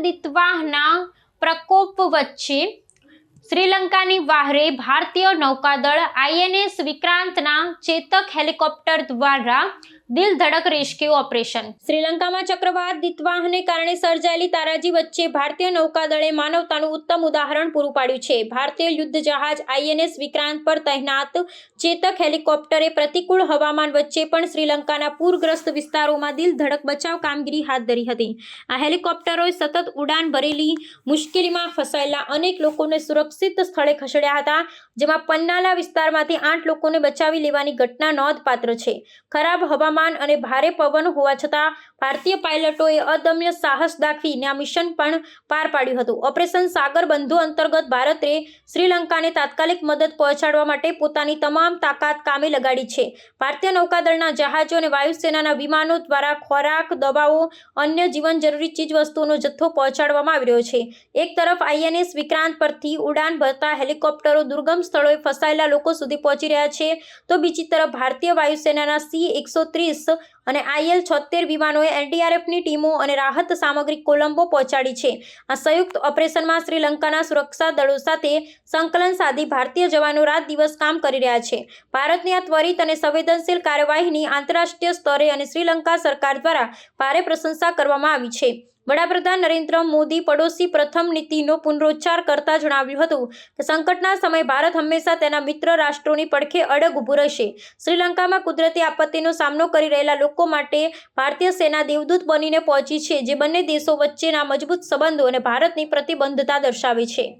દિતવાહના પ્રકોપ વચ્ચે શ્રીલંકાની વાહરે ભારતીય નૌકાદળ આઈએનએસ વિક્રાંતના ચેતક હેલિકોપ્ટર દ્વારા દિલ ધડક રેસ્ક્યુ ઓપરેશન. શ્રીલંકામાં ચક્રવાત દિતવાહને કારણે સર્જાયેલી તારાજી વચ્ચે ભારતીય નૌકાદળે માનવતાનું ઉત્તમ ઉદાહરણ પૂરું પાડ્યું છે. ભારતીય યુદ્ધ જહાજ આઈએનએસ વિક્રાંત પર તહેનાત ચેતક હેલિકોપ્ટરે પ્રતિકૂળ હવામાન વચ્ચે પણ શ્રીલંકાના પૂરગ્રસ્ત વિસ્તારોમાં દિલ ધડક બચાવ કામગીરી હાથ ધરી હતી. આ હેલિકોપ્ટરોએ સતત ઉડાન ભરેલી, મુશ્કેલીમાં ફસાયેલા અનેક લોકોને સુરક્ષિત સ્થળે ખસેડ્યા હતા, જેમાં પન્નાલા વિસ્તારમાંથી આઠ લોકોને બચાવી લેવાની ઘટના નોંધપાત્ર છે. ખરાબ હવામાન અને ભારે પવન હોવા છતાં ભારતીય પાયલટોએ અદમ્ય સાહસ દાખવીને આ મિશન પણ પાર પાડ્યું હતું. ઓપરેશન સાગર બંધુ અંતર્ગત ભારતે શ્રીલંકાને તાત્કાલિક મદદ પહોંચાડવા માટે પોતાની તમામ તાકાત કામે લગાડી છે. ભારતીય નૌકાદળના જહાજો અને વાયુસેનાના વિમાનો દ્વારા ખોરાક, દવાઓ, અન્ય જીવન જરૂરી ચીજવસ્તુઓનો જથ્થો પહોંચાડવામાં આવી રહ્યો છે. એક તરફ આઈએનએસ વિક્રાંત પરથી ઉડાન ભરતા હેલિકોપ્ટરો દુર્ગમ સ્થળોએ ફસાયેલા લોકો સુધી પહોંચી રહ્યા છે તો બીજી તરફ ભારતીય વાયુસેનાના સી એકસો ત્રીસ અને આઈએલ છોતેર વિમાનોએ એનડીઆરએફની ટીમો અને રાહત સામગ્રી કોલંબો પહોંચાડી છે. આ સંયુક્ત ઓપરેશનમાં શ્રીલંકાના સુરક્ષા દળો સાથે સંકલન સાધી ભારતીય જવાનો રાત દિવસ કામ કરી રહ્યા છે. ભારતની આ ત્વરિત અને સંવેદનશીલ કાર્યવાહીની આંતરરાષ્ટ્રીય સ્તરે અને શ્રીલંકા સરકાર દ્વારા ભારે પ્રશંસા કરવામાં આવી છે. વડાપ્રધાન નરેન્દ્ર મોદી પડોશી પ્રથમ નીતિનો પુનરોચ્ચાર કરતા જણાવ્યું હતું કે સંકટના સમયે ભારત હંમેશા તેના મિત્ર રાષ્ટ્રોની પડખે અડગ ઊભું રહેશે. શ્રીલંકામાં કુદરતી આપત્તિનો સામનો કરી રહેલા લોકો માટે ભારતીય સેના દેવદૂત બનીને પહોંચી છે, જે બંને દેશો વચ્ચેના મજબૂત સંબંધો અને ભારતની પ્રતિબદ્ધતા દર્શાવે છે.